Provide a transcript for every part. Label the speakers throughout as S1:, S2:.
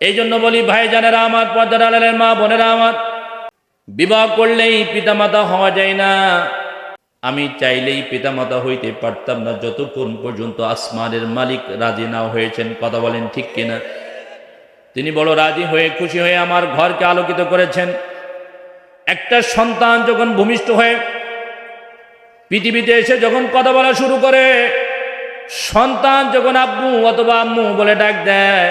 S1: এই জন্য বলি ভাই জানেরা আমার পর্দার আড়ালের মা বোনেরা আমার, বিবাহ করলেই পিতামাতা হওয়া যায় না। আমি চাইলেই পিতামাতা হইতে পারতাম না যতক্ষণ পর্যন্ত আসমানের মালিক রাজি না হয়েছেন, কথা বলেন ঠিক কিনা? তিনি বড় রাজি হয়ে, খুশি হয়ে আমার ঘরকে আলোকিত করেছেন। একটা সন্তান যখন ভূমিষ্ঠ হয়ে পৃথিবীতে এসে যখন কথা বলা শুরু করে, সন্তান যখন আব্বু অথবা আম্মু বলে ডাক দেয়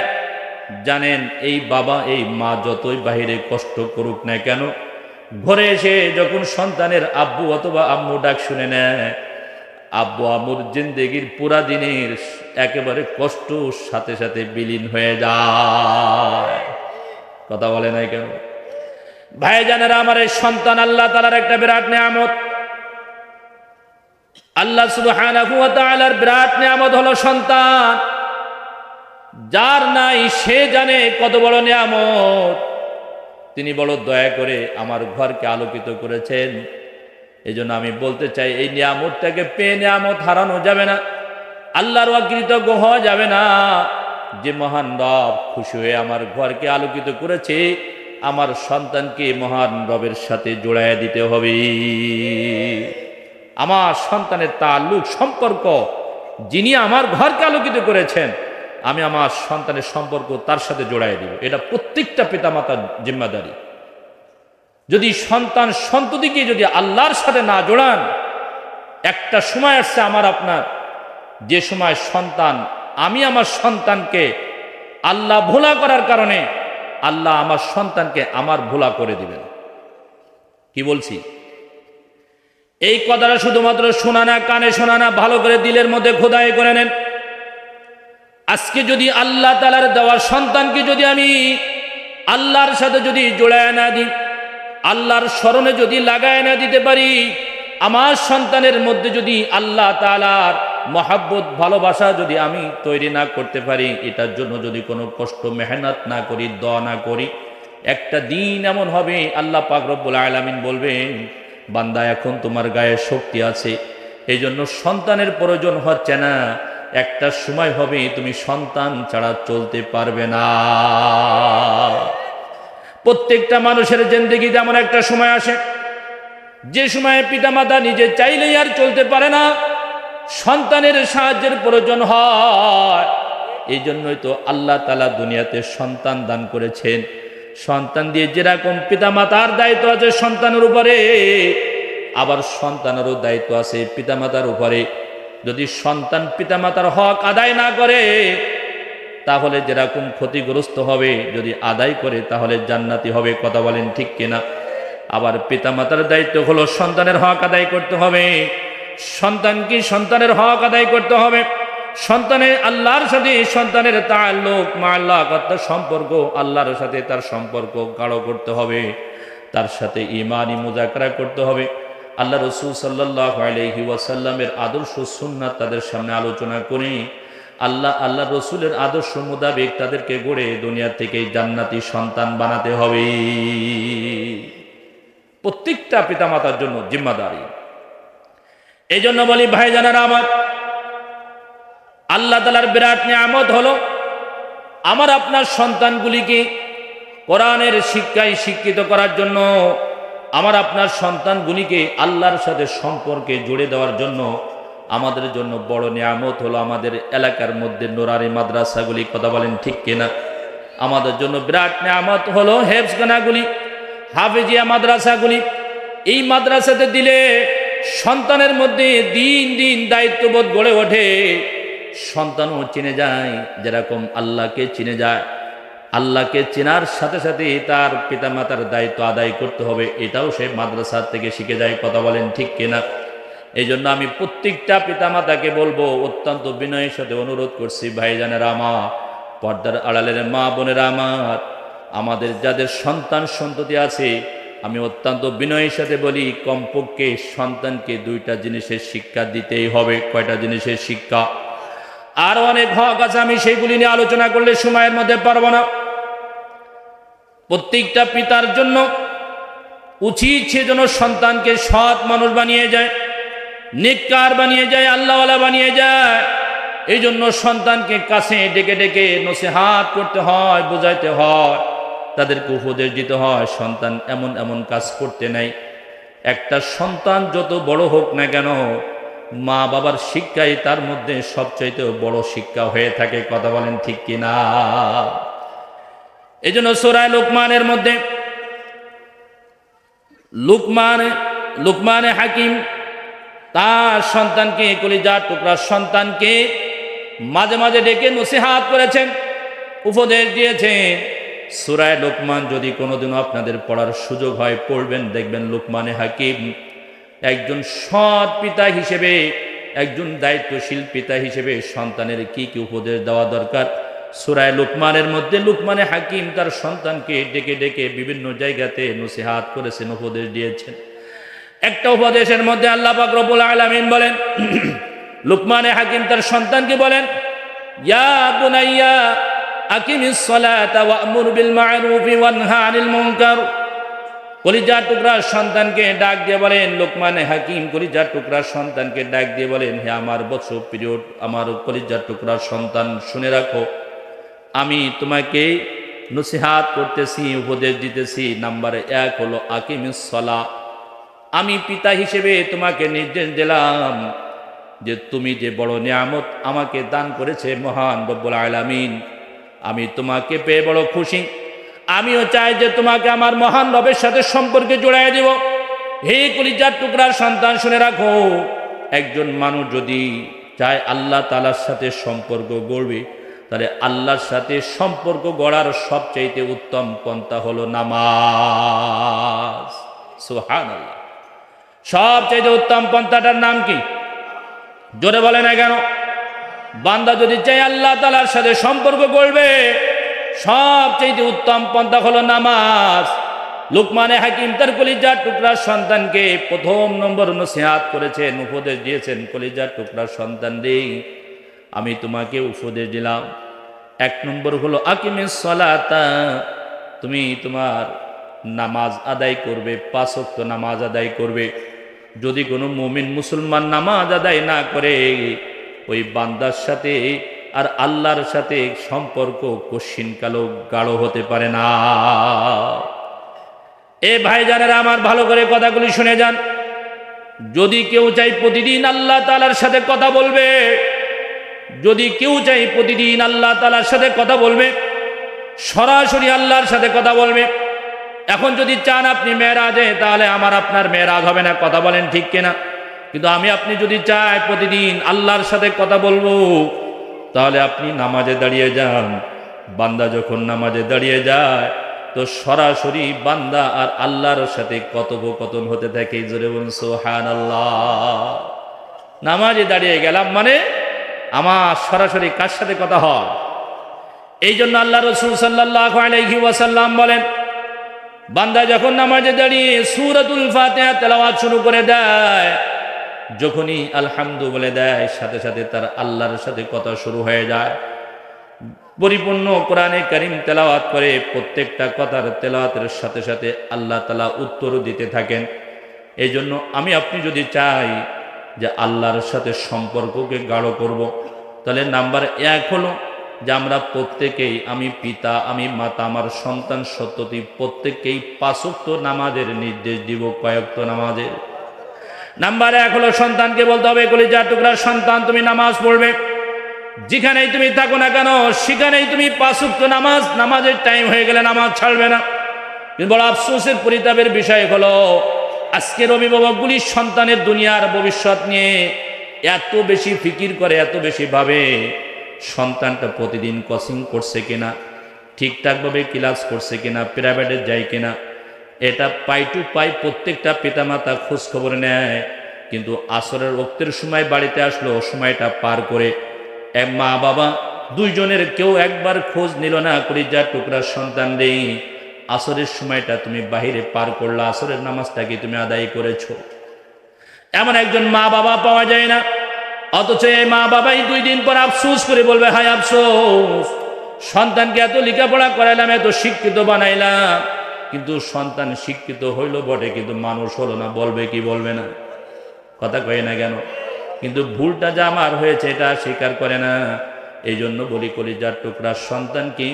S1: জানেন, এই বাবা, এই মা যতই বাহিরে কষ্ট করুক না কেন, ঘরে এসে যখন সন্তানের আব্বু অথবা আম্মু ডাক শুনে নেয়, আব্বু আম্মুর জিন্দেগির পুরা দিনের একেবারে কষ্ট সাথে সাথে বিলীন হয়ে যায়। কথা বলে নাই কেন? ভাই জানেরা আমার এই সন্তান আল্লাহ তালার একটা বিরাট নিয়ামত। আল্লাহ তাআলার বিরাট নিয়ামত হলো সন্তান। যার নাই, সে জানে কত বড় নিয়ামত। তিনি বড় দয়া করে আমার ঘরকে আলোকিত করেছেন। এই আমি বলতে চাই, এই নিয়ামতটাকে পেয়ে নিয়ামত হারানো যাবে না। আল্লাহর অকৃতজ্ঞ হওয়া যাবে না। যে মহান রব খুশি হয়ে আমার ঘরকে আলোকিত করেছে, আমার সন্তানকে মহান রবের সাথে জোড়ায় দিতে হবে। আমার সন্তানের তাল্লুক সম্পর্ক, যিনি আমার ঘরকে আলোকিত করেছেন আমি আমার সন্তানের সম্পর্ক তার সাথে জোড়াই দিব। এটা প্রত্যেকটা পিতামাতার জিম্মাদারি। যদি সন্তান সন্ততিকে যদি আল্লাহর সাথে না জোড়ান, একটা সময় আসছে আমার আপনার, যে সময় সন্তান, আমি আমার সন্তানকে আল্লাহ ভোলা করার কারণে আল্লাহ আমার সন্তানকে আমার ভোলা করে দিবেন। কি বলছি? এই কথাটা শুধুমাত্র শোনা না, কানে শোনা না, ভালো করে দিলের মধ্যে খোদাই করে নেন। আজকে যদি আল্লাহ তালার দেওয়ার সন্তানকে যদি আমি আল্লাহর সাথে যদি জোড়ায় না দিই, আল্লাহর স্মরণে যদি লাগায় না দিতে পারি, আমার সন্তানের মধ্যে যদি আল্লাহ তালার মহাব্বত, ভালোবাসা যদি আমি তৈরি না করতে পারি, এটার জন্য যদি কোনো কষ্ট, মেহনত না করি দ না করি, একটা দিন এমন হবে, আল্লাহ পাক রব্বুল আলামিন বলবেন, বান্দা, এখন তোমার গায়ে শক্তি আছে এই জন্য সন্তানের প্রয়োজন হচ্ছে না একটা সময় হবে তুমি সন্তান ছাড়া চলতে পারবে না। প্রত্যেকটা মানুষের জিন্দগিতে এমন একটা সময় আসে, যে সময়ে পিতামাতা নিজে চাইলেই আর চলতে পারে না, সন্তানের সাহায্যের প্রয়োজন হয়। এই জন্যই তো আল্লাহ তালা দুনিয়াতে সন্তান দান করেছেন। সন্তান দিয়ে যেরকম পিতামাতার দায়িত্ব আছে সন্তানের উপরে, আবার সন্তানেরও দায়িত্ব আছে পিতামাতার উপরে। যদি সন্তান পিতামাতার হক আদায় না করে, তাহলে যেরকম ক্ষতিগ্রস্ত হবে, যদি আদায় করে, তাহলে জান্নাতি হবে, কথা বলেন ঠিক কিনা? আবার পিতামাতার দায়িত্ব হলো সন্তানের হক আদায় করতে হবে। সন্তানকে সন্তানের হক আদায় করতে হবে? সন্তানের আল্লাহর সাথে সন্তানের তাল্লুক মা আল্লাহ সম্পর্ক, আল্লাহর সাথে তার সম্পর্ক গাঢ় করতে হবে। তার সাথে ইমানি মুজাকরা করতে হবে। আল্লাহ রসুল সাল্লাহ আলহি ওয়াসাল্লামের আদর্শ সুন্নাত তাদের সামনে আলোচনা করে আল্লাহ আল্লাহ রসুলের আদর্শ মোতাবেক তাদেরকে গড়ে দুনিয়া থেকে জান্নাতি সন্তান বানাতে হবে। প্রত্যেকটা পিতামাতার জন্য জিম্মাদারি। এই জন্য বলি ভাই জানারা আমার, আল্লাহ তালার বিরাট নিয়ামত হলো, আমার আপনার সন্তানগুলিকে কোরআনের শিক্ষায় শিক্ষিত করার জন্য আমার আপনার সন্তানগুলিকে আল্লাহর সাথে সম্পর্কে জুড়ে দেওয়ার জন্য, আমাদের জন্য বড় নিয়ামত হলো আমাদের এলাকার মধ্যে নোরারি মাদ্রাসাগুলি, কথা বলেন ঠিক কিনা? আমাদের জন্য বিরাট নিয়ামত হলো হেফসগানাগুলি হাফেজিয়া মাদ্রাসাগুলি। এই মাদ্রাসাতে দিলে সন্তানের মধ্যে দিন দিন দায়িত্ববোধ গড়ে ওঠে। সন্তানও চিনে যায়, যেরকম আল্লাহকে চিনে যায়। আল্লাহকে চেনার সাথে সাথে তার পিতামাতার দায়িত্ব আদায় করতে হবে। এটাও সে মাদ্রাসার থেকে শিখে যায়, কথা বলেন ঠিক কিনা? এই জন্য আমি প্রত্যেকটা পিতামাতাকে বলব, অত্যন্ত বিনয়ের সাথে অনুরোধ করছি, ভাইজানের আমার, পর্দার আড়ালের মা বোনের আমার, আমাদের যাদের সন্তান সন্ততি আছে, আমি অত্যন্ত বিনয়ের সাথে বলি, কমপক্ষে সন্তানকে দুইটা জিনিসের শিক্ষা দিতেই হবে, কয়টা জিনিসের শিক্ষা? আরও অনেক হক আছে, আমি সেইগুলি নিয়ে আলোচনা করলে সময়ের মধ্যে পারব না। প্রত্যেকটা পিতার জন্য উচিত সে যেন সন্তানকে সৎ মানুষ বানিয়ে যায়, নেককার বানিয়ে যায়, আল্লাহওয়ালা বানিয়ে যায়। এই জন্য সন্তানকে কাছে ডেকে ডেকে নসিহাত করতে হয়, বোঝাইতে হয়, তাদেরকে উপদেশ দিতে হয়, সন্তান এমন এমন কাজ করতে নাই। একটা সন্তান যত বড় হোক না কেন মা বাবার শিক্ষাই তার মধ্যে সবচাইতে বড় শিক্ষা হয়ে থাকে, কথা বলেন ঠিক কিনা? এই জন্য সোরায় লোকমানের মধ্যে লুকমান, লুকমানে হাকিম তার সন্তানকে, কলিজার টুকরার সন্তানকে মাঝে মাঝে ডেকে নসিহাত করেছেন, উপদেশ দিয়েছেন, সুরায় লোকমান যদি কোনোদিনও আপনাদের পড়ার সুযোগ হয়, পড়বেন, দেখবেন লোকমানে হাকিম একজন সৎ পিতা হিসেবে, একজন দায়িত্বশীল পিতা হিসেবে সন্তানের কি কি উপদেশ দেওয়া দরকার? সুরায় লুকমানের মধ্যে লুকমানে হাকিম তার সন্তানকে ডেকে ডেকে বিভিন্ন জায়গাতে নসিহাত করেছেন, উপদেশ দিয়েছেন। একটা উপদেশের মধ্যে আল্লাহ পাক রব্বুল আলামিন বলেন, লুকমানে হাকিম তার সন্তানকে বলেন, ইয়া আনিল সন্তানকে ডাক দিয়ে বলেন হাকিম সন্তানকে ডাক দিয়ে বলেন আমার বছর পিরিয়ড আমার কলিজার টুকরার সন্তান শুনে রাখো। আমি তোমাকে নসিহাত করতেছি, উপদেশ দিতেছি। নাম্বার এক হলো আকিমিস সলা আমি পিতা হিসেবে তোমাকে নির্দেশ দিলাম যে তুমি যে বড় নিয়ামত আমাকে দান করেছে মহান রব্বুল আলামিন, আমি তোমাকে পেয়ে বড় খুশি। আমিও চাই যে তোমাকে আমার মহান রবের সাথে সম্পর্কে জোড়াই দেব। হে কলিজার টুকরার সন্তান শুনে রাখো, একজন মানুষ যদি চায় আল্লাহ তালার সাথে সম্পর্ক গড়বে তাহলে আল্লাহর সাথে সম্পর্ক গড়ার সবচাইতে উত্তম পন্থা হলো নামাজ। সুহান আল্লাহ সবচাইতে উত্তম পন্থাটার নাম কি? জোরে বলে না কেন? বান্দা যদি চাই আল্লাহ তালার সাথে সম্পর্ক করবে সবচেয়ে উত্তম পন্থা হলো নামাজ। লুকমানে হাকিম তার কলিজার টুকরার সন্তানকে প্রথম নম্বর নসিহাত করেছেন, উপদেশ দিয়েছেন, কলিজার টুকরার সন্তান রে। আমি তোমাকে উপদেশ দিলাম। এক নম্বর হলো আকিমে সলাতা, তুমি তোমার নামাজ আদায় করবে পাঁচক্ত নামাজ আদায় করবে। যদি কোনো মুমিন মুসলমান নামাজ আদায় না করে, ওই বান্দার সাথে আর আল্লাহর সাথে সম্পর্ক কশিনকালো গাঢ় হতে পারে না। এ ভাইজানেরা আমার ভালো করে কথাগুলি শুনে যান। যদি কেউ চাই প্রতিদিন আল্লাহ তালার সাথে কথা বলবে যদি কেউ চাই প্রতিদিন আল্লাহ তালার সাথে কথা বলবে, সরাসরি আল্লাহর সাথে কথা বলবে। এখন যদি চান আপনি মেয়েরাজে, তাহলে আমার আপনার মেয়েরাজ হবে না, কথা বলেন ঠিক কিনা? কিন্তু আমি, আপনি যদি চাই প্রতিদিন আল্লাহর সাথে কথা বলব, তাহলে আপনি নামাজে দাঁড়িয়ে যান। বান্দা যখন নামাজে দাঁড়িয়ে যায়, তো সরাসরি বান্দা আর আল্লাহর সাথে কথোপকথন হতে থাকে। জোরে বলুন সোহান আল্লাহ নামাজে দাঁড়িয়ে গেলাম মানে আমার সরাসরি কার সাথে কথা হয়? এই জন্য আল্লাহ রসুল সাল্লাহ ওয়াসাল্লাম বলেন, বান্দা যখন নামাজে দাঁড়িয়ে সুরাতুল ফাতিহা তেলাওয়াত শুরু করে দেয়, যখনই আলহামদু বলে দেয়, সাথে সাথে তার আল্লাহর সাথে কথা শুরু হয়ে যায়। পরিপূর্ণ কোরআনে করিম তেলাওয়াত করে প্রত্যেকটা কথার তেলাওয়াতের সাথে সাথে আল্লাহ তালা উত্তর দিতে থাকেন। এই জন্য আমি আপনি যদি চাই যে আল্লাহর সাথে সম্পর্ককে গাঢ় করব। তাহলে নাম্বার এক হলো যে আমরা প্রত্যেকেই, আমি পিতা, আমি মাতা, আমার সন্তান সত্যতি প্রত্যেককেই পাঁচক্ত নামাজের নির্দেশ দিব, কয়েকত নামাজের নাম্বার এক হলো সন্তানকে বলতে হবে, কলিজার টুকরার সন্তান, তুমি নামাজ পড়বে। যেখানেই তুমি থাকো না কেন, সেখানেই তুমি পাঁচক্ত নামাজ, নামাজের টাইম হয়ে গেলে নামাজ ছাড়বে না। বড় আফসোসের পরিতাপের বিষয় হলো আজকের অভিভাবকগুলি সন্তানের দুনিয়ার ভবিষ্যৎ নিয়ে এত বেশি ফিকির করে, এত বেশি ভাবে সন্তানটা প্রতিদিন কোচিং করছে কিনা, ঠিকঠাকভাবে ক্লাস করছে কিনা প্রাইভেটে যায় কিনা, এটা পাই টু পাই প্রত্যেকটা পিতামাতা খোঁজ খবর নেয়। কিন্তু আসরের রক্তের সময় বাড়িতে আসলো, সময়টা পার করে এক মা বাবা দুইজনের কেউ একবার খোঁজ নিল না করি যা টুকরার সন্তান দেই আসরের সময়টা তুমি বাহিরে পার করলা, আসরের নামাজটাকে তুমি আদায় করেছ? এমন একজন মা বাবা পাওয়া যায় না। অথচ এই মা বাবাই দুই দিন পর আফসোস করে বলবে হাই আফসোস, সন্তানকে এত লেখাপড়া করাইলাম, এত শিক্ষিত বানাইলাম। কিন্তু সন্তান শিক্ষিত হইল বটে, কিন্তু মানুষ হলো না, বলবে কি বলবে না? কথা কয়ে না কেন? কিন্তু ভুলটা যা আমার হয়েছে, এটা স্বীকার করে না। এই জন্য বলি, কলিজার টুকরা সন্তানকে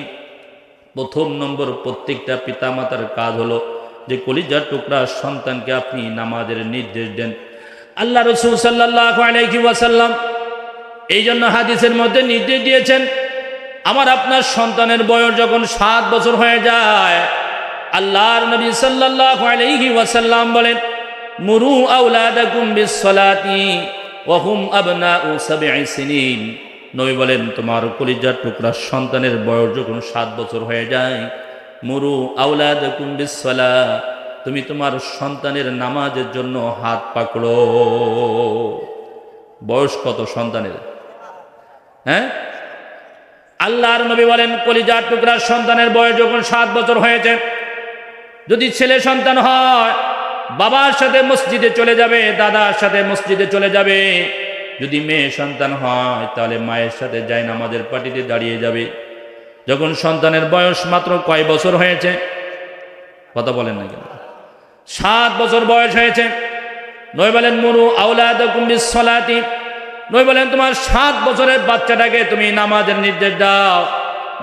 S1: প্রথম নম্বর প্রত্যেকটা পিতামাতার কাজ হলো যে কলিজার টুকরা সন্তানকে আপনি নামাজের নির্দেশ দেন। আল্লাহ রসুল সাল্লাহ ওয়াসাল্লাম এই জন্য হাদিসের মধ্যে নির্দেশ দিয়েছেন, আমার আপনার সন্তানের বয়স যখন সাত বছর হয়ে যায়, আল্লাহর নবী আলাইহি ওয়াসাল্লাম বলেন, মুরু সাব'i সিনিন। নবী বলেন, তোমার কলিজার টুকরা সন্তানের বয়স যখন সাত বছর হয়ে যায়, মুরু আওলাদাকুম বিসসালা, তুমি তোমার সন্তানের নামাজের জন্য হাত পাকড়ো। বয়স কত সন্তানের? হ্যাঁ? আল্লাহর নবী বলেন, কলিজার টুকরা সন্তানের বয়স যখন সাত বছর হয়েছে, যদি ছেলে সন্তান হয়, বাবার সাথে মসজিদে চলে যাবে, দাদার সাথে মসজিদে চলে যাবে যদি মেয়ে সন্তান হয়, তাহলে মায়ের সাথে যায় নামাজের পার্টিতে দাঁড়িয়ে যাবে। যখন সন্তানের বয়স মাত্র কয় বছর হয়েছে? কথা বলেন না কেন? সাত বছর বয়স হয়েছে। নয় বলেন, মরু আউলাদ সলাতি নই বলেন, তোমার সাত বছরের বাচ্চাটাকে তুমি নামাজের নির্দেশ দাও।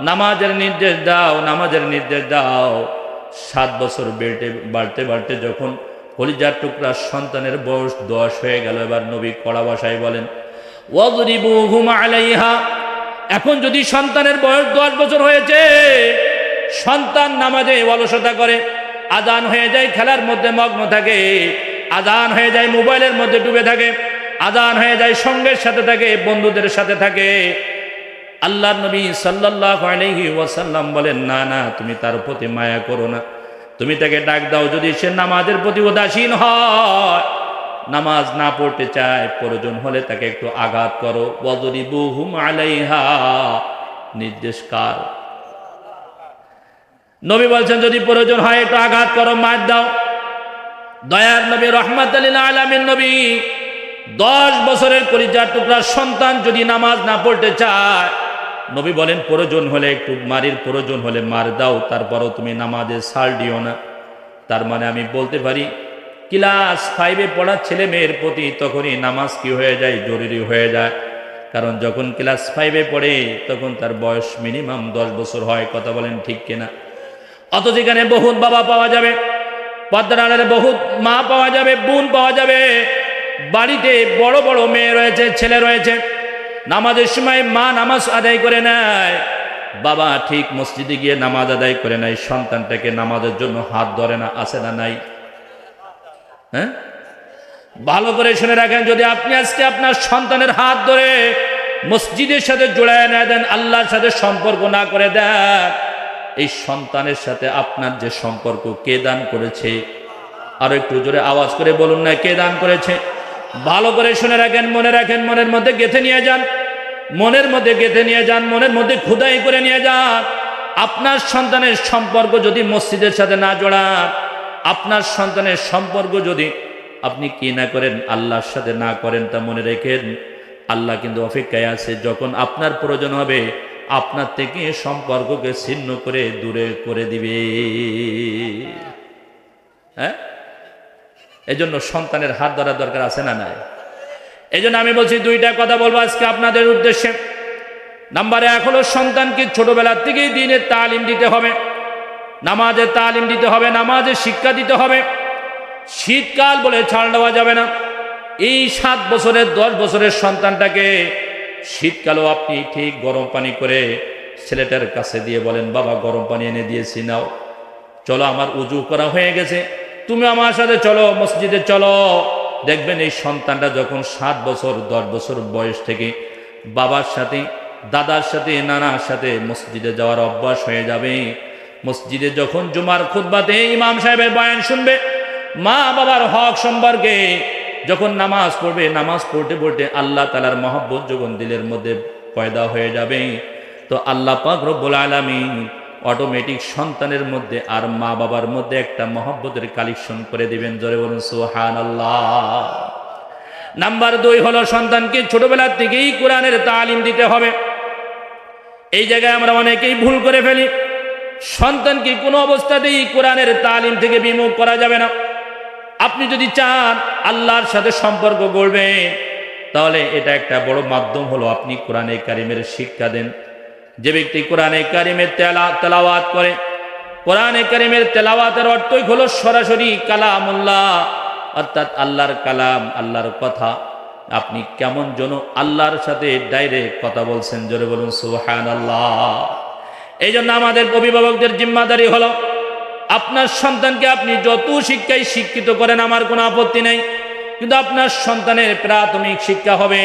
S1: নামাজের নির্দেশ দাও, নামাজের নির্দেশ দাও। সাত বছর বেড়ে বাড়তে বাড়তে যখন কলিজার টুকরা সন্তানের বয়স দশ হয়ে গেল। এবার নবী কড়া ভাষায় বলেন এখন যদি সন্তানের বয়স দশ বছর হয়েছে, সন্তান নামাজে অলসতা করে, আজান হয়ে যায়, খেলার মধ্যে মগ্ন থাকে, আজান হয়ে যায়, মোবাইলের মধ্যে ডুবে থাকে, আজান হয়ে যায়, সঙ্গের সাথে থাকে, বন্ধুদের সাথে থাকে আল্লাহ নবী সাল্লাহ আলহি ওয়াসাল্লাম বলেন, না না, তুমি তার প্রতি মায়া করো না। তুমি তাকে ডাক দাও যদি সে নামাজের প্রতি উদাসীন হয়। নামাজ না পড়তে চায়, প্রয়োজন হলে তাকে একটু আঘাত করো। বদরি বহুম আলাইহা, নির্দেশ কার? নবী বলছেন, যদি প্রয়োজন হয় একটু আঘাত করো, মার দাও। দয়ার নবী রহমত আলমিন নবী, দশ বছরের পরিচার টুকরা সন্তান যদি নামাজ না পড়তে চায় নবী বলেন, প্রয়োজন হলে একটু মারির প্রয়োজন হলে মার দাও, তারপরও তুমি নামাজে সাল দিও না। তার মানে আমি বলতে পারি, ক্লাস ফাইভে পড়া ছেলে মেয়ের প্রতি তখনই নামাজ কি হয়ে যায়? জরুরি হয়ে যায়। কারণ যখন ক্লাস ফাইভে পড়ে, তখন তার বয়স মিনিমাম দশ বছর হয়, কথা বলেন ঠিক কিনা। অত যেখানে বহুত বাবা পাওয়া যাবে পদ্মার বহুত মা পাওয়া যাবে, বোন পাওয়া যাবে। বাড়িতে বড় বড় মেয়ে রয়েছে, ছেলে রয়েছে। নামাজের সময় মা নামাজ আদায় করে নেয়। বাবা ঠিক মসজিদে গিয়ে নামাজ আদায় করে নেয়। সন্তানটাকে নামাজের জন্য হাত ধরে না আসে না নাই? হ্যাঁ? ভালো করে শুনে রাখেন, যদি আপনি আজকে আপনার সন্তানের হাত ধরে মসজিদের সাথে জোড়ায় না দেন, আল্লাহর সাথে সম্পর্ক না করে দেন, এই সন্তানের সাথে আপনার যে সম্পর্ক কে দান করেছে? আরও একটু জোরে আওয়াজ করে বলুন না, কে দান করেছে? ভালো করে শুনে রাখেন, মনে রাখেন, মনের মধ্যে গেথে নিয়ে যান। মনের মধ্যে গেথে নিয়ে যান, মনের মধ্যে খুদাই করে নিয়ে যান। আপনার সন্তানের সম্পর্ক যদি মসজিদের সাথে না জোড়ান, আপনার সন্তানের সম্পর্ক যদি আপনি কি না করেন, আল্লাহর সাথে না করেন তা মনে রেখেন। আল্লাহ কিন্তু অপেক্ষায় আছে, যখন আপনার প্রয়োজন হবে, আপনার থেকে সম্পর্ককে ছিন্ন করে দূরে করে দিবে। হ্যাঁ? এই জন্য সন্তানের হাত ধরার দরকার আছে না নাই? এই জন্য আমি বলছি দুইটা কথা বলব আজকে আপনাদের উদ্দেশ্যে। নাম্বারে এক হলো সন্তানকে ছোটবেলার থেকেই দিনের তালিম দিতে হবে। নামাজের তালিম দিতে হবে নামাজের শিক্ষা দিতে হবে। শীতকাল বলে ছাড় দেওয়া যাবে না। এই সাত বছরের, দশ বছরের সন্তানটাকে শীতকালেও আপনি ঠিক গরম পানি করে ছেলেটার কাছে দিয়ে বলেন, বাবা, গরম পানি এনে দিয়েছি, নাও। চলো, আমার উজু করা হয়ে গেছে। তুমি আমার সাথে চলো, মসজিদে চলো। দেখবেন এই সন্তানটা যখন সাত বছর, দশ বছর বয়স থেকে বাবার সাথে, দাদার সাথে, নানার সাথে মসজিদে যাওয়ার অভ্যাস হয়ে যাবে। মসজিদে যখন জুমার খুদ্বাতে ইমাম সাহেবের বয়ান শুনবে, মা বাবার হক সম্পর্কে যখন নামাজ পড়বে, নামাজ পড়তে পড়তে আল্লাহ তালার মহব্বত যখন দিলের মধ্যে পয়দা হয়ে যাবে। তো আল্লাহ পাক রব্বুল আলমী অটোমেটিক সন্তানের মধ্যে আর মা বাবার মধ্যে একটা মহব্বতের কালেকশন করে দিবেন। জোরে বলুন সোহান আল্লাহ নাম্বার দুই হলো সন্তানকে ছোটবেলার থেকেই কোরআনের তালিম দিতে হবে। এই জায়গায় আমরা অনেকেই ভুল করে ফেলি। সন্তানকে কোনো অবস্থাতেই কোরআনের তালিম থেকে বিমুখ করা যাবে না। আপনি যদি চান আল্লাহর সাথে সম্পর্ক গড়বেন, তাহলে এটা একটা বড় মাধ্যম হলো আপনি কোরআনে কারিমের শিক্ষা দেন। যে ব্যক্তি কোরআনে কারিমের তেলা তেলাওয়াত করে, কোরআনে কারিমের তেলাওয়াতের অর্থই হলো সরাসরি কালামুল্লাহ, অর্থাৎ আল্লাহর কালাম, আল্লাহর কথা। আপনি কেমন যেন আল্লাহর সাথে ডাইরেক্ট কথা বলছেন, জোরে বলুন সুহান আল্লাহ এই জন্য আমাদের অভিভাবকদের জিম্মাদারি হলো, আপনার সন্তানকে আপনি যত শিক্ষায় শিক্ষিত করেন, আমার কোনো আপত্তি নেই, কিন্তু আপনার সন্তানের প্রাথমিক শিক্ষা হবে।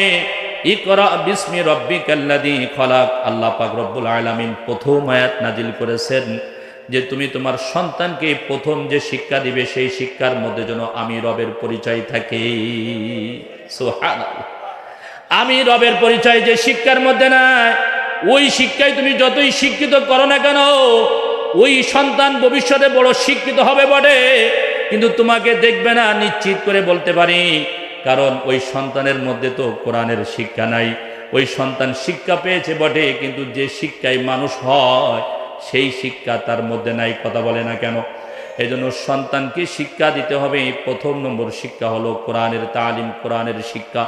S1: ইকরা বিস্মি রব্বি কাল্লাদি খলাক। আল্লাহ পাক রব্বুল আলামিন প্রথম আয়াত নাজিল করেছেন যে, তুমি তোমার সন্তানকে প্রথম যে শিক্ষা দিবে, সেই শিক্ষার মধ্যে যেন আমি রবের পরিচয় থাকে। আমি রবের পরিচয় যে শিক্ষার মধ্যে নাই, ওই শিক্ষায় তুমি যতই শিক্ষিত করো না কেন, ওই সন্তান ভবিষ্যতে বড় শিক্ষিত হবে বটে। কিন্তু তোমাকে দেখবে না, নিশ্চিত করে বলতে পারি কারণ ওই সন্তানের মধ্যে তো কোরআনের শিক্ষা নাই। ওই সন্তান শিক্ষা পেয়েছে বটে, কিন্তু যে শিক্ষায় মানুষ হয়, সেই শিক্ষা তার মধ্যে নাই, কথা বলে না কেন? এই জন্য সন্তানকে শিক্ষা দিতে হবে। প্রথম নম্বর শিক্ষা হলো কোরআনের তালিম, কোরআনের শিক্ষা।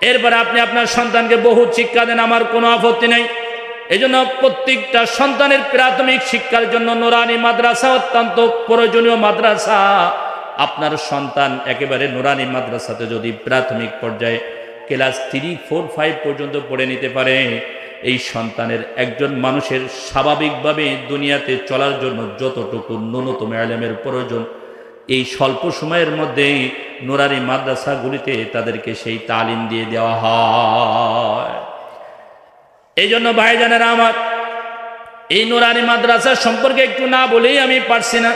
S1: এরপরে আপনি আপনার সন্তানকে বহু শিক্ষা দেন, আমার কোনো আপত্তি নেই। এই জন্য প্রত্যেকটা সন্তানের প্রাথমিক শিক্ষার জন্য নোরানি মাদ্রাসা অত্যন্ত প্রয়োজনীয় মাদ্রাসা। আপনার সন্তান একেবারে নোরানি মাদ্রাসাতে যদি প্রাথমিক পর্যায়ে ক্লাস থ্রি, ফোর, ফাইভ পর্যন্ত পড়ে নিতে পারে, এই সন্তানের একজন মানুষের স্বাভাবিকভাবে দুনিয়াতে চলার জন্য যতটুকু ন্যূনতম আলেমের প্রয়োজন, এই স্বল্প সময়ের মধ্যে নোরারি মাদ্রাসাগুলিতে তাদেরকে সেই তালিম দিয়ে দেওয়া হয়। এই জন্য ভাইজানেরা আমার, এই নোরানি মাদ্রাসা সম্পর্কে একটু না বলেই আমি পারছি না।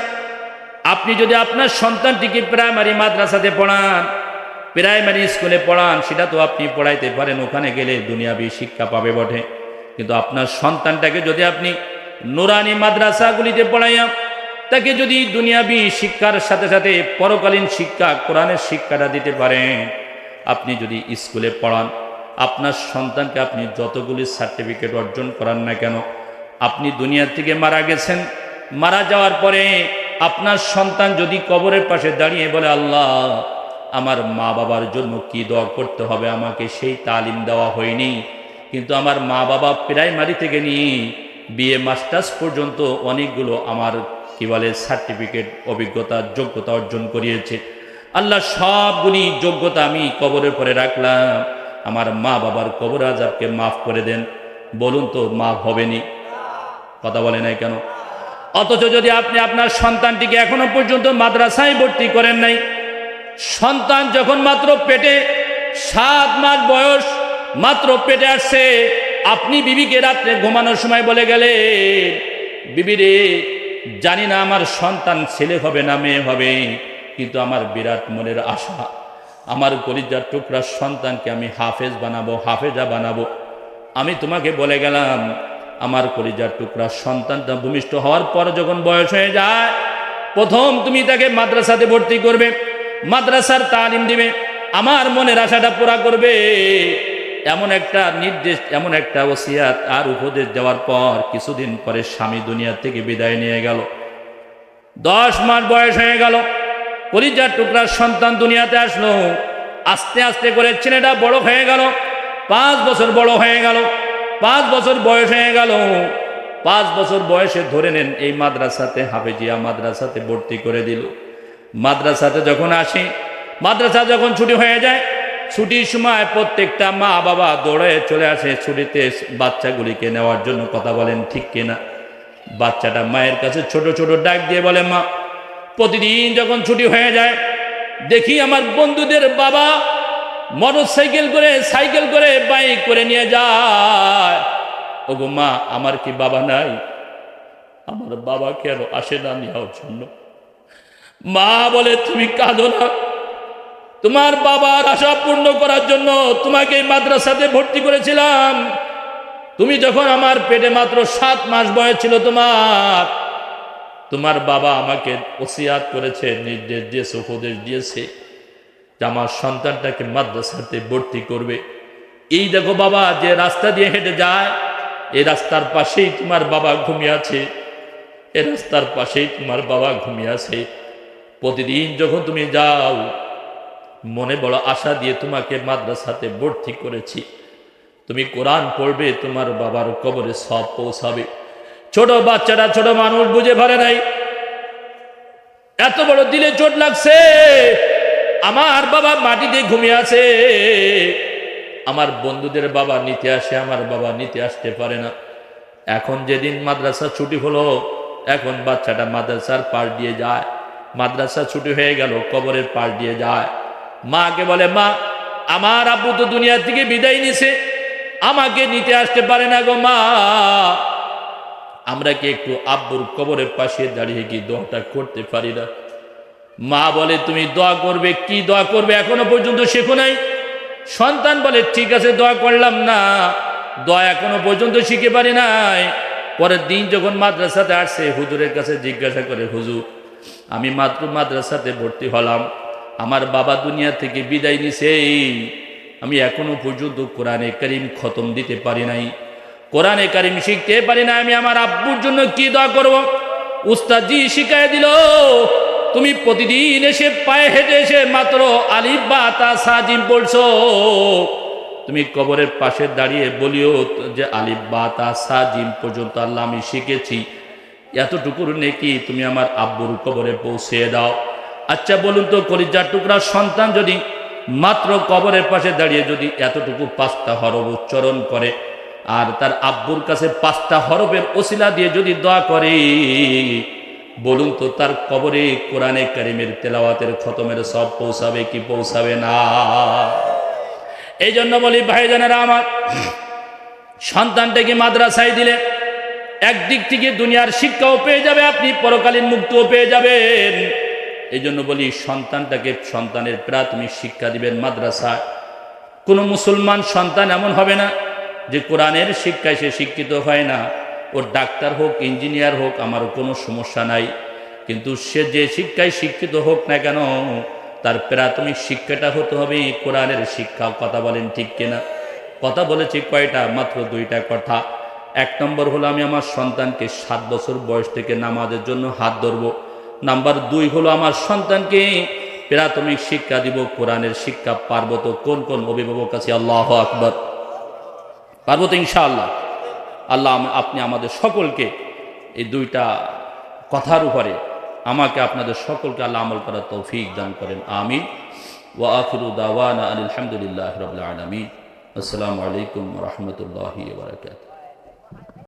S1: আপনি যদি আপনার সন্তানটিকে প্রাইমারি মাদ্রাসাতে পড়ান প্রাইমারি স্কুলে পড়ান, সেটা তো আপনি পড়াইতে পারেন, ওখানে গেলে দুনিয়াবি শিক্ষা পাবে বটে। কিন্তু আপনার সন্তানটাকে যদি আপনি নোরানি মাদ্রাসাগুলিতে পড়াইয়া, তাকে যদি দুনিয়াবি শিক্ষার সাথে সাথে পরকালীন শিক্ষা, কোরআনের শিক্ষাটা দিতে পারেন, আপনি যদি স্কুলে পড়ান, আপনার সন্তানকে আপনি যতগুলি সার্টিফিকেট অর্জন করান না কেন, আপনি দুনিয়া থেকে মারা গেছেন, মারা যাওয়ার পরে আপনার সন্তান যদি কবরের পাশে দাঁড়িয়ে বলে, আল্লাহ, আমার মা বাবার জন্য কি দোয়া করতে হবে? আমাকে সেই তালিম দেওয়া হয়নি। কিন্তু আমার মা বাবা প্রাইমারি থেকে নিয়ে বিএ, মাস্টার্স পর্যন্ত অনেকগুলো আমার কি বলে, সার্টিফিকেট, অভিজ্ঞতা, যোগ্যতা অর্জন করিয়েছে। আল্লাহ, সবগুলি যোগ্যতা আমি কবরের পরে রাখলাম। আমার মা বাবার কবর আজাবকে মাফ করে দেন। বলুন তো, মাফ হবেনি কথা বলে নাই কেন? অথচ যদি আপনি আপনার সন্তানটিকে এখনও পর্যন্ত মাদ্রাসায় ভর্তি করেন নাই, সন্তান যখন মাত্র পেটে সাত মাস বয়স, মাত্র পেটে আসছে, আপনি বিবিকে রাত্রে ঘুমানোর সময় বলে গেলে বিবি রে, জানি না আমার সন্তান ছেলে হবে না মেয়ে হবে, কিন্তু আমার বিরাট মনের আশা, আমার কলিজার টুকরার সন্তানকে আমি হাফেজ বানাবো, হাফেজা বানাবো। আমি তোমাকে বলে গেলাম আমার কলিজার টুকরার সন্তানটা ভূমিষ্ঠ হওয়ার পর যখন বয়স হয়ে যায়, প্রথম তুমি তাকে মাদ্রাসাতে ভর্তি করবে, মাদ্রাসার তালিম দিবে, আমার মনের আশাটা পুরা করবে। এমন একটা নির্দেশ, এমন একটা ওসিয়াত আর উপদেশ দেওয়ার পর কিছুদিন পরে স্বামী দুনিয়া থেকে বিদায় নিয়ে গেল। দশ মাস বয়স হয়ে গেল পরিজার টুকরার সন্তান দুনিয়াতে আসলো, আস্তে আস্তে করে ছেলেটা বড় হয়ে গেল, পাঁচ বছর বড় হয়ে গেল। পাঁচ বছর বয়স হয়ে গেল। পাঁচ বছর বয়সে ধরে নেন এই মাদ্রাসাতে হাফেজিয়া মাদ্রাসাতে ভর্তি করে দিল। মাদ্রাসাতে যখন আসি, মাদ্রাসা যখন ছুটি হয়ে যায়, ছুটির সময় প্রত্যেকটা মা বাবা দৌড়ে চলে আসে ছুটিতে বাচ্চাগুলিকে নেওয়ার জন্য। কথা বলেন ঠিক কিনা? বাচ্চাটা মায়ের কাছে ছোট ছোট ডাক দিয়ে বলে, মা, প্রতিদিন যখন ছুটি হয়ে যায়, দেখি আমার বন্ধুদের বাবা মোটর সাইকেল করে সাইকেল করে, বাইক করে নিয়ে যায়। ওগো মা, আমার কি বাবা নাই? আমার বাবা কেন আসে না নেওয়ার জন্য? মা বলে, তুমি কাঁদো না। তোমার বাবার আশা পূর্ণ করার জন্য তোমাকে মাদ্রাসাতে ভর্তি করেছিলাম। তুমি যখন আমার পেটে মাত্র সাত মাস বয়স ছিল তোমার তোমার বাবা আমাকে ওসিয়াত করেছে, নির্দেশ দিয়েছে, উপদেশ দিয়েছে যে আমার সন্তানটাকে মাদ্রাসাতে ভর্তি করবে। এই দেখো বাবা, যে রাস্তা দিয়ে হেঁটে যায় এই রাস্তার পাশেই তোমার বাবা ঘুমিয়ে আছে। এ রাস্তার পাশেই তোমার বাবা ঘুমিয়ে আছে। প্রতিদিন যখন তুমি যাও, মনে বড় আশা দিয়ে তোমাকে মাদ্রাসাতে ভর্তি করেছি। তুমি কোরআন পড়বে, তোমার বাবার কবরে সব পৌঁছাবে। ছোট বাচ্চারা, ছোট মানুষ বুঝে পারে নাই। এত বড় দিলে চোট লাগছে। আমার বাবা মাটিতে ঘুমিয়ে আছে। আমার বন্ধুদের বাবা নিতে আসে, আমার বাবা নিতে আসতে পারে না। এখন যেদিন মাদ্রাসা ছুটি হলো, এখন বাচ্চাটা মাদ্রাসার পাশ দিয়ে যায়। মাদ্রাসা ছুটি হয়ে গেল, কবরের পাশ দিয়ে যায়। মাকে বলে, মা, আমার আব্বু তো দুনিয়া থেকে বিদায় নিছে। আমাকে নিতে আসতে পারে না গো মা। আমরা কি একটু আব্বুর কবরের পাশে দাঁড়িয়ে কি দোয়াটা করতে পারি না? মা বলে, তুমি দোয়া করবে, কি দোয়া করবে এখনও পর্যন্ত শেখো নাই? সন্তান বলে, ঠিক আছে, দোয়া করলাম না। দোয়া এখনও পর্যন্ত শিখে পারি নাই। পরের দিন যখন মাদ্রাসাতে আসছে হুজুরের কাছে জিজ্ঞাসা করে, হুজুর, আমি মাত্র মাদ্রাসাতে ভর্তি হলাম। আমার বাবা দুনিয়া থেকে বিদায় নিছে। আমি এখনও পর্যন্ত কোরআনে করিম খতম দিতে পারি নাই। কোরআনে কারিম শিখতে পারি না আমি আমার আব্বুর জন্য কি দোয়া করব? উস্তাদ শিখাই দিল তুমি প্রতিদিন এসে পায়ে হেঁটে এসে মাত্র আলিফ বা তা সাজিম পড়ছো। তুমি কবরের পাশে দাঁড়িয়ে বলিও যে আলিফ বা তা সাজিম পর্যন্ত আল্লাহ আমি শিখেছি। এতটুকুর নেকি তুমি আমার আব্বুর কবরে পৌঁছে দাও। আচ্ছা বলুন তো, কলিজার টুকরা সন্তান যদি মাত্র কবরের পাশে দাঁড়িয়ে যদি এতটুকু পাঁচটা হরব উচ্চারণ করে, আর তার আব্বুর কাছে পাঁচটা হরবের ওসিলা দিয়ে যদি দোয়া করে বলুন তো, তার কবরে কোরআনে কারিমের তেলাওয়াতের খতমের সব পৌঁছাবে কি পৌঁছাবে না? এই জন্য বলি, ভাইজানেরা আমার, সন্তানটাকে মাদ্রাসায় দিলে একদিক থেকে দুনিয়ার শিক্ষাও পেয়ে যাবে, আপনি পরকালীন মুক্তও পেয়ে যাবেন। এই জন্য বলি, সন্তানটাকে সন্তানের প্রাথমিক শিক্ষা দিবেন মাদ্রাসায়। কোনো মুসলমান সন্তান এমন হবে না যে কোরআনের শিক্ষায় সে শিক্ষিত হয় না। ওর ডাক্তার হোক, ইঞ্জিনিয়ার হোক আমার কোনো সমস্যা নাই। কিন্তু সে যে শিক্ষায় শিক্ষিত হোক না কেন, তার প্রাথমিক শিক্ষাটা হতে হবে কোরআনের শিক্ষা। কথা বলেন ঠিক কিনা? কথা বলেছি কয়টা? মাত্র দুইটা কথা। এক নম্বর হলো, আমি আমার সন্তানকে সাত বছর বয়স থেকে নামাজের জন্য হাত ধরবো। নাম্বার দুই হলো, আমার সন্তানকে প্রাথমিক শিক্ষা দিব, কোরআনের শিক্ষা পার্বত কোন কোন অভিভাবক আছে? আল্লাহ আকবর। পারব তো ইনশাআল্লাহ। আল্লাহ আপনি আমাদের সকলকে এই দুইটা কথার উপরে আমাকে আপনাদের সকলকে আল্লাহ আমল করার তৌফিক দান করেন। আমি ও আখির দাওয়ানা আলহামদুলিল্লাহ রবিল আলমী আসসালামু আলাইকুম রহমতুল্লাহ বারকাত